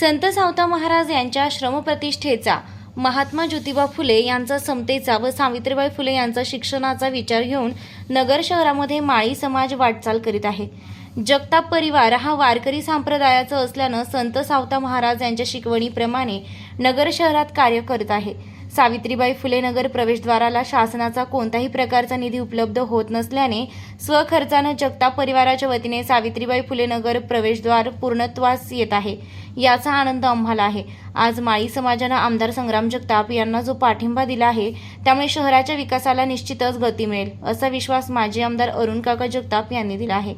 संत सावता महाराज यांच्या श्रमप्रतिष्ठेचा महात्मा ज्योतिबा फुले यांचा समतेचा व सावित्रीबाई फुले यांचा शिक्षणाचा विचार घेऊन नगर शहरामध्ये माळी समाज वाटचाल करीत आहे. जगताप परिवार हा वारकरी संप्रदायाचा असल्यानं संत सावता महाराज यांच्या शिकवणीप्रमाणे नगर शहरात कार्य करत आहे. सावित्रीबाई फुले नगर प्रवेशद्वाराला शासनाचा कोणत्याही प्रकारचा निधी उपलब्ध होत नसल्याने स्वखर्चानं जगताप परिवाराच्या वतीने सावित्रीबाई फुले नगर प्रवेशद्वार पूर्णत्वास येत आहे. याचा आनंद आम्हाला आहे. आज माळी समाजानं आमदार संग्राम जगताप यांना जो पाठिंबा दिला आहे त्यामुळे शहराच्या विकासाला निश्चितच गती मिळेल असा विश्वास माजी आमदार अरुण काका जगताप यांनी दिला आहे.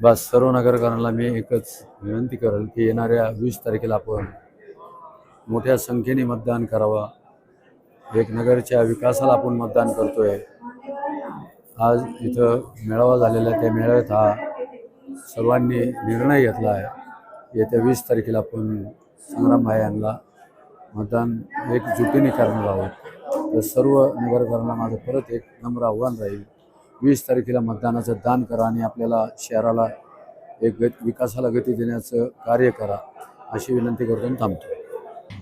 बस सर्व नगरकरांना मी एकच विनंती करेल की येणाऱ्या वीस तारखेला आपण मोठ्या संख्येने मतदान करावा. एक नगरच्या विकासाला आपण मतदान करतोय. आज इथं मेळावा झालेला आहे. त्या मेळाव्यात हा सर्वांनी निर्णय घेतला आहे. येत्या वीस तारखेला आपण संग्राम भाई यांना मतदान एकजुटीने करणार आहोत. तर सर्व नगरकरांना माझं परत एक नम्र आव्हान राहील. वीस तारखेला मतदानाचं दान करा आणि आपल्याला शहराला एक गत विकासाला गती देण्याचं कार्य करा. अशी विनंती करतो थांबतो.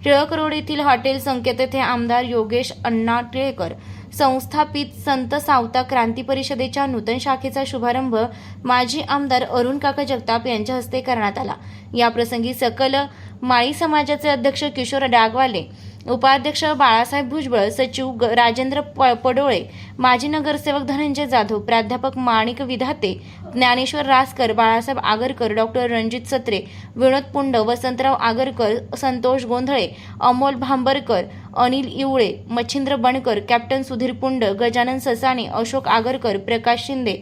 टिळक रोड येथील हॉटेल संकेत येथे आमदार योगेश अण्णा टिळेकर संस्थापित संत सावता क्रांती परिषदेच्या नूतन शाखेचा शुभारंभ माजी आमदार अरुण काका जगताप यांच्या हस्ते करण्यात आला. याप्रसंगी सकल माळी समाजाचे अध्यक्ष किशोर डागवाले उपाध्यक्ष बाळासाहेब भुजबळ सचिव ग- राजेंद्र प- पडोळे माजी नगरसेवक धनंजय जाधव प्राध्यापक माणिक विधाते ज्ञानेश्वर रासकर बाळासाहेब आगरकर डॉक्टर रणजित सत्रे विनोद पुंड वसंतराव आगरकर संतोष गोंधळे अमोल भांबरकर अनिल इवळे मच्छिंद्र बनकर कॅप्टन सुधीर पुंड गजानन ससाणे अशोक आगरकर प्रकाश शिंदे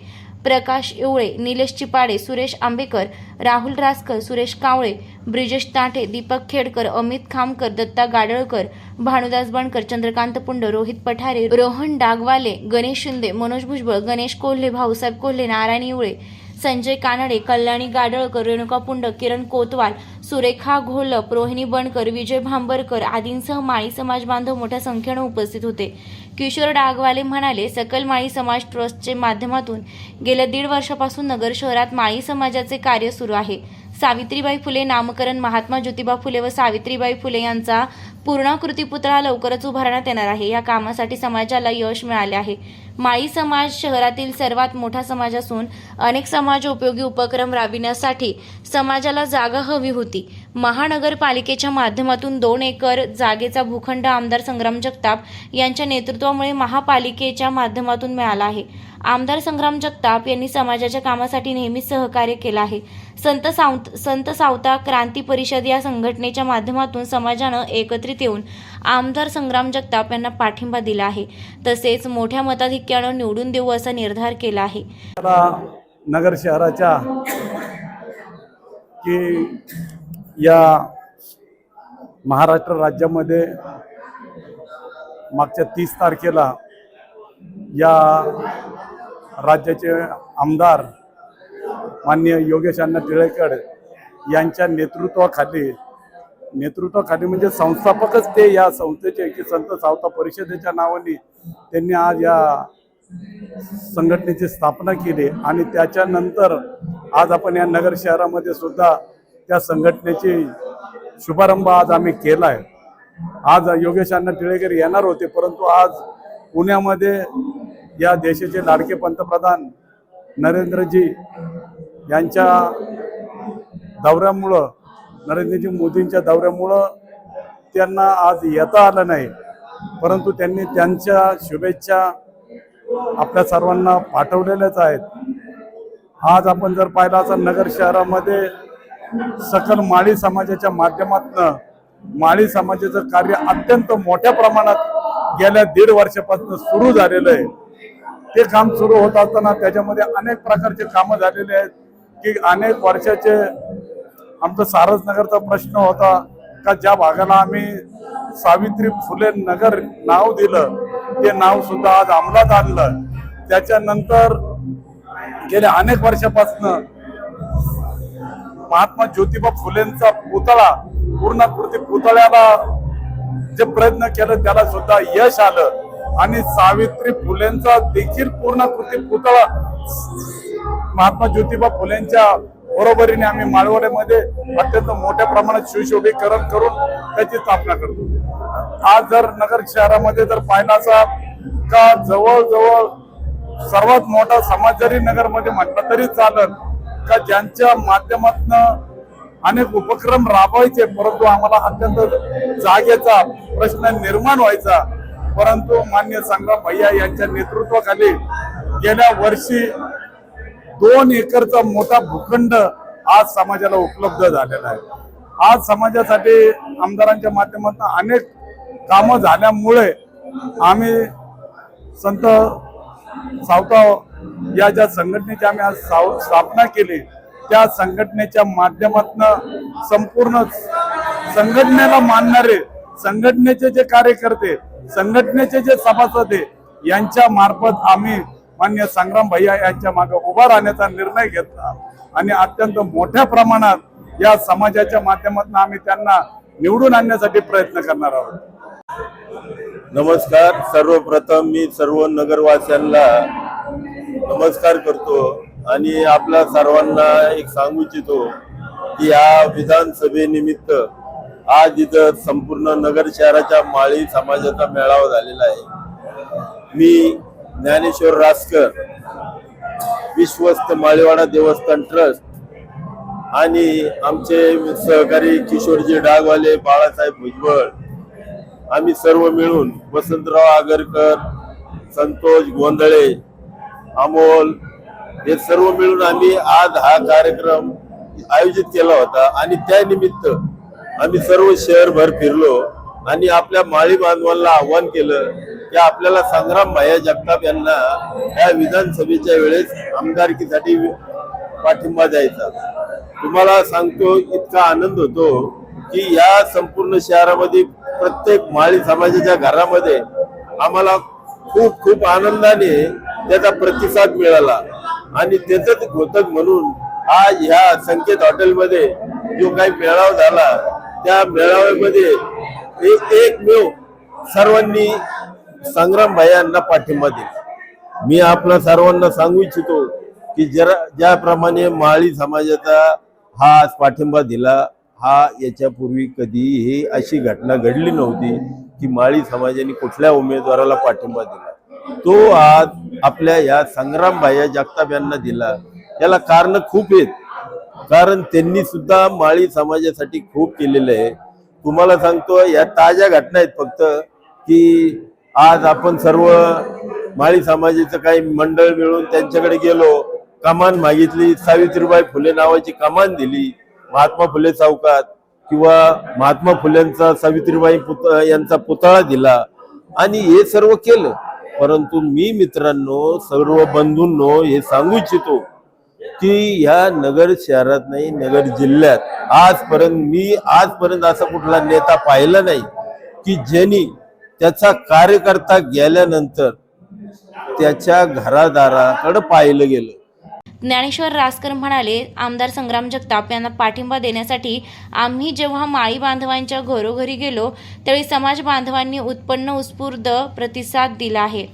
प्रकाश इवळे निलेश चिपाडे सुरेश आंबेकर राहुल रासकर सुरेश कावळे ब्रिजेश ताठे दीपक खेडकर अमित खामकर दत्ता गाडळकर भानुदास बनकर चंद्रकांत पुंड रोहित पठारे रोहन डागवाले गणेश शिंदे मनोज भुजबळ गणेश कोल्हे भाऊसाहेब कोल्हे नारायण इवळे संजय कानडे कल्याणी गाडळकर रेणुका पुंड किरण कोतवाल सुरेखा घोलप रोहिणी बनकर विजय भांबरकर आदींसह माळी समाज बांधव मोठ्या संख्येनं उपस्थित होते. किशोर डागवाले म्हणाले सकल माळी समाज ट्रस्टच्या माध्यमातून गेल्या दीड वर्षापासून नगर शहरात माळी समाजाचे कार्य सुरू आहे. सावित्रीबाई फुले नामकरण महात्मा ज्योतिबा फुले व सावित्रीबाई फुले यांचा पूर्णाकृती पुतळा लवकरच उभारण्यात येणार आहे. या कामासाठी समाजाला यश मिळाले आहे. माळी समाज शहरातील सर्वात मोठा समाज असून अनेक समाज उपयोगी उपक्रम राबविण्यासाठी समाजाला जागा हवी होती. महानगरपालिकेच्या माध्यमातून दोन एकर जागेचा भूखंड आमदार संग्राम जगताप यांच्या नेतृत्वामुळे महापालिकेच्या माध्यमातून मिळाला आहे. आमदार संग्राम जगताप यांनी समाजाच्या कामासाठी नेहमीच सहकार्य केलं आहे. संत सावत संत सावता क्रांती परिषद या संघटनेच्या माध्यमातून समाजानं एकत्रित येऊन आमदार संग्राम जगताप यांना पाठिंबा दिला आहे. तसेच मोठ्या मताधिक मताधिक्यानं निवडून देऊ असा निर्धार केला आहे. नगर शहराच्या की या महाराष्ट्र राज्यामध्ये मागच्या तीस तारखेला या राज्याचे आमदार माननीय योगेश अण्णा टिळेकर यांच्या नेतृत्वाखाली नेतृत्वाखाली म्हणजे संस्थापकच ते या संस्थेचे की संत सावता परिषदेच्या नावाने त्यांनी आज या संघटनेची स्थापना केली आणि त्याच्यानंतर आज आपण या नगर शहरामध्ये सुद्धा त्या संघटनेची शुभारंभ आज आम्ही केला आहे. आज योगेश अण्णा टिळेकर येणार होते परंतु आज पुण्यामध्ये या देशाचे लाडके पंतप्रधान नरेंद्रजी यांच्या दौऱ्यामुळं नरेंद्रजी मोदींच्या दौऱ्यामुळं त्यांना आज येता आलं नाही. परंतु त्यांनी त्यांच्या शुभेच्छा आपल्या सर्वांना पाठवलेल्याच आहेत. आज आपण जर पाहिलं असाल नगर शहरामध्ये सकल माळी समाजाच्या माध्यमातून माळी समाजाचं कार्य अत्यंत मोठ्या प्रमाणात गेल्या दीड वर्षापासून सुरू झालेलं आहे. ते काम सुरू होत असताना त्याच्यामध्ये अनेक प्रकारचे कामं झालेले आहेत. की अनेक वर्षाचे आमचं सारसनगरचा प्रश्न होता. का ज्या भागाला आम्ही सावित्री फुले नगर नाव दिलं ते नाव सुद्धा आज अंमलात आणलं. त्याच्यानंतर गेल्या अनेक वर्षापासून महात्मा ज्योतिबा फुलेंचा पुतळा पूर्णाकृती पुतळ्याला जे प्रयत्न केलं त्याला सुद्धा यश आलं. आणि सावित्री फुलेंचा देखील पूर्णाकृती पुतळा महात्मा ज्योतिबा फुलेंच्या बरोबरीने आम्ही माळवड्यामध्ये अत्यंत मोठ्या प्रमाणात शिवशोभीकरण करून त्याची स्थापना करतो. आज जर नगर शहरामध्ये जर पाहिला असा का जवळजवळ सर्वात मोठा समाज जरी नगरमध्ये म्हटलं तरी चालत का ज्यांच्या माध्यमातनं अनेक उपक्रम राबवायचे परंतु आम्हाला अत्यंत जागेचा प्रश्न निर्माण व्हायचा. परंतु मान्य संग्राम भैया यांच्या नेतृत्वाखाली गेल्या वर्षी दोन एकरचा मोठा भूखंड आज समाजाला उपलब्ध झालेला आहे. आज समाजासाठी आमदारांच्या माध्यमातून अनेक कामं झाल्यामुळे आम्ही संत सावताव या ज्या संघटनेची आम्ही आज साव- स्थापना केली त्या संघटनेच्या माध्यमातून संपूर्ण संघटनेला मानणारे संघटनेचे जे कार्यकर्ते संघटनेचे जे सभासद आहे यांच्या मार्फत आम्ही मान्य संग्राम भैया यांच्या मागे उभा राहण्याचा निर्णय घेतला. आणि अत्यंत मोठ्या प्रमाणात या समाजाच्या माध्यमातून आम्ही त्यांना निवडून आणण्यासाठी प्रयत्न करणार आहोत. नमस्कार. सर्वप्रथम मी सर्व नगरवासियांना नमस्कार करतो आणि आपल्या सर्वांना एक सांगू इच्छितो की या विधानसभेनिमित्त आज इथं संपूर्ण नगर शहराच्या माळी समाजाचा मेळावा झालेला आहे. मी ज्ञानेश्वर रासकर विश्वस्त माळीवाडा देवस्थान ट्रस्ट आणि आमचे सहकारी किशोरजी डागवाले बाळासाहेब भुजबळ आम्ही सर्व मिळून वसंतराव आगरकर संतोष गोंधळे अमोल हे सर्व मिळून आम्ही आज हा कार्यक्रम आयोजित केला होता. आणि त्यानिमित्त आम्ही सर्व शहरभर फिरलो आणि आपल्या माळी बांधवांना आव्हान केलं की आपल्याला संग्राम भाया जगताप यांना या विधानसभेच्या वेळेस आमदारकीसाठी पाठिंबा द्यायचा. तुम्हाला सांगतो इतका आनंद होतो की या संपूर्ण शहरामध्ये प्रत्येक माळी समाजाच्या घरामध्ये आम्हाला खूप खूप आनंदाने त्याचा प्रतिसाद मिळाला. आणि त्याच घोतक म्हणून आज ह्या संकेत हॉटेलमध्ये जो काही मेळावा झाला त्या मेळाव्यामध्ये एक एकमेव सर्वांनी संग्राम यांना पाठिंबा दिला. मी आपल्या सर्वांना सांगू इच्छितो की जरा ज्याप्रमाणे माळी समाजाचा हा आज पाठिंबा दिला हा याच्यापूर्वी कधीही अशी घटना घडली नव्हती की माळी समाजाने कुठल्या उमेदवाराला पाठिंबा दिला. तो आज आपल्या या संग्राम भाया जगताप यांना दिला. याला कारण खूप आहेत. कारण त्यांनी सुद्धा माळी समाजासाठी खूप केलेलं आहे. तुम्हाला सांगतो या ताज्या घटना आहेत फक्त की आज आपण सर्व माळी समाजाचं काही मंडळ मिळून त्यांच्याकडे गेलो कमान मागितली सावित्रीबाई फुले नावाची कमान दिली महात्मा फुले चौकात किंवा महात्मा फुलेंचा सावित्रीबाई पुत यांचा पुतळा दिला. आणि हे सर्व केलं. परंतु मी मित्रांनो सर्व बंधूंनो हे सांगू इच्छितो की ह्या नगर शहरात नाही नगर जिल्ह्यात आजपर्यंत मी आजपर्यंत असा कुठला नेता पाहिला नाही की ज्यांनी त्याचा कार्यकर्ता गेल्यानंतर त्याच्या घरादाराकडे पाहिलं गेलं. ज्ञानेश्वर रासकर म्हणाले आमदार संग्राम जगताप यांना पाठिंबा देण्यासाठी आम्ही जेव्हा माळी बांधवांच्या घरोघरी गेलो त्यावेळी समाज बांधवांनी उत्पन्न उत्स्फूर्त प्रतिसाद दिला आहे.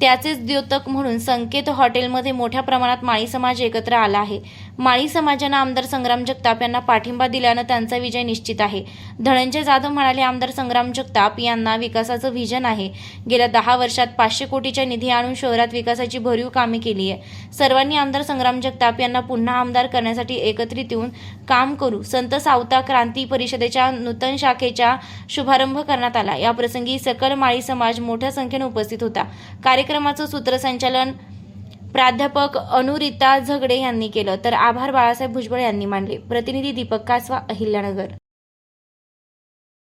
त्याचेच द्योतक म्हणून संकेत हॉटेलमध्ये मोठ्या प्रमाणात माळी समाज एकत्र आला आहे. माळी समाजानं आमदार संग्राम जगताप यांना पाठिंबा दिल्यानं त्यांचा विजय निश्चित आहे. धनंजय जाधव म्हणाले आमदार संग्राम जगताप यांना विकासाचं व्हिजन आहे. गेल्या दहा वर्षात पाचशे कोटीच्या निधी आणून शहरात विकासाची भरीव कामे केली आहे. सर्वांनी आमदार संग्राम जगताप यांना पुन्हा आमदार करण्यासाठी एकत्रित येऊन काम करू. संत सावता क्रांती परिषदेच्या नूतन शाखेचा शुभारंभ करण्यात आला. या प्रसंगी सकल माळी समाज मोठ्या संख्येने उपस्थित होता. कार्यक्रमाचं सूत्रसंचालन प्राध्यापक अनुरिता झगडे यांनी केलं. तर आभार बाळासाहेब भुजबळ यांनी मानले. प्रतिनिधी दीपक कासवा अहिल्यानगर.